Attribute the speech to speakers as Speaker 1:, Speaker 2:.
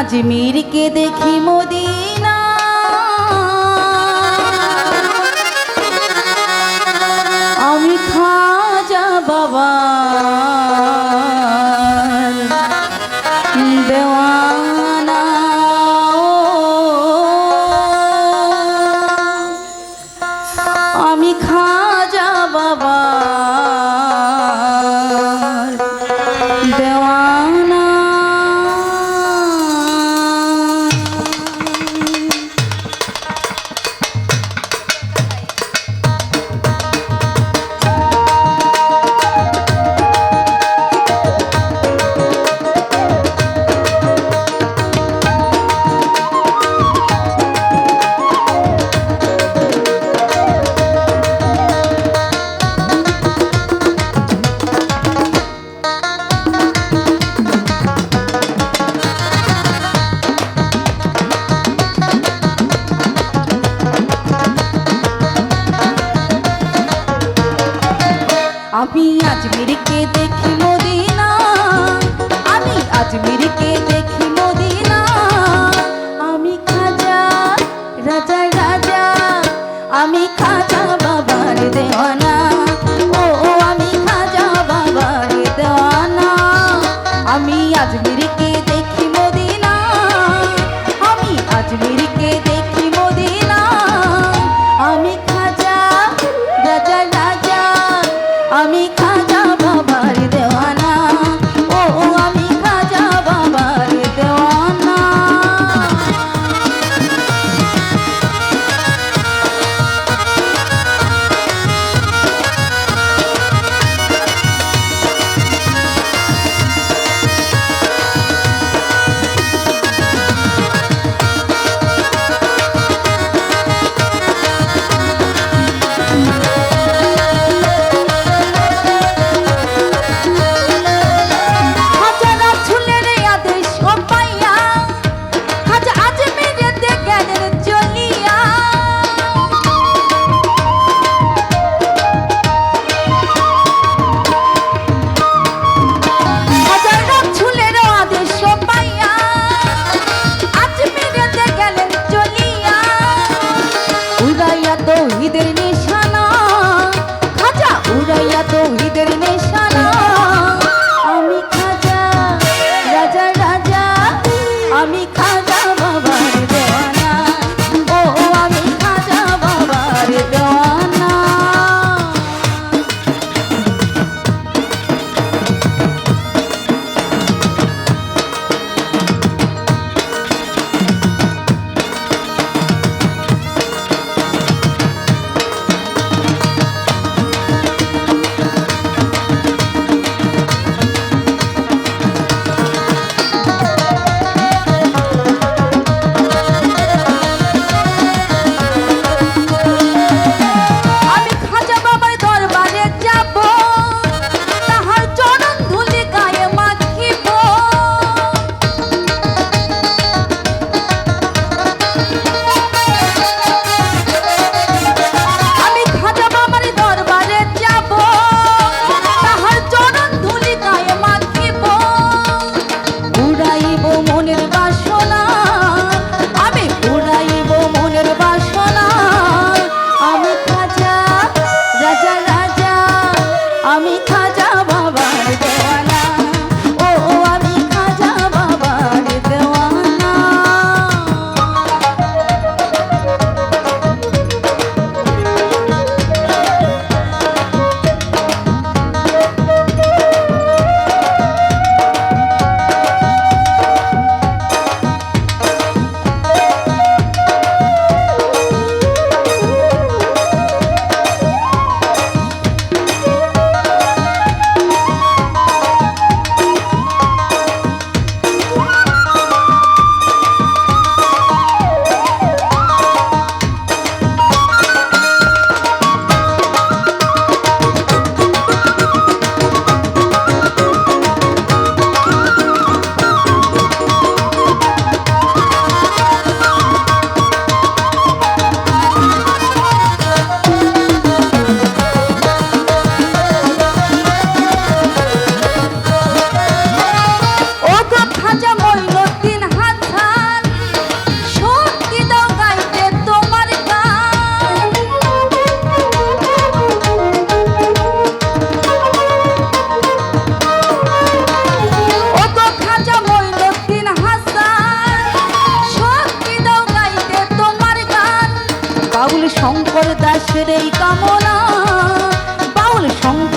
Speaker 1: আজমিরকে দেখি মদিনা। আমি খাজা বাবা। আমি আজ আজমিরকে দেখি মদিনা। আমি আজ আজমিরকে দেখি মদিনা। আমি খাজা, রাজা রাজা। আমি খাজা বাবার দেওয়ানা। শঙ্কর দাসের এই কামনা। বাউল শঙ্কর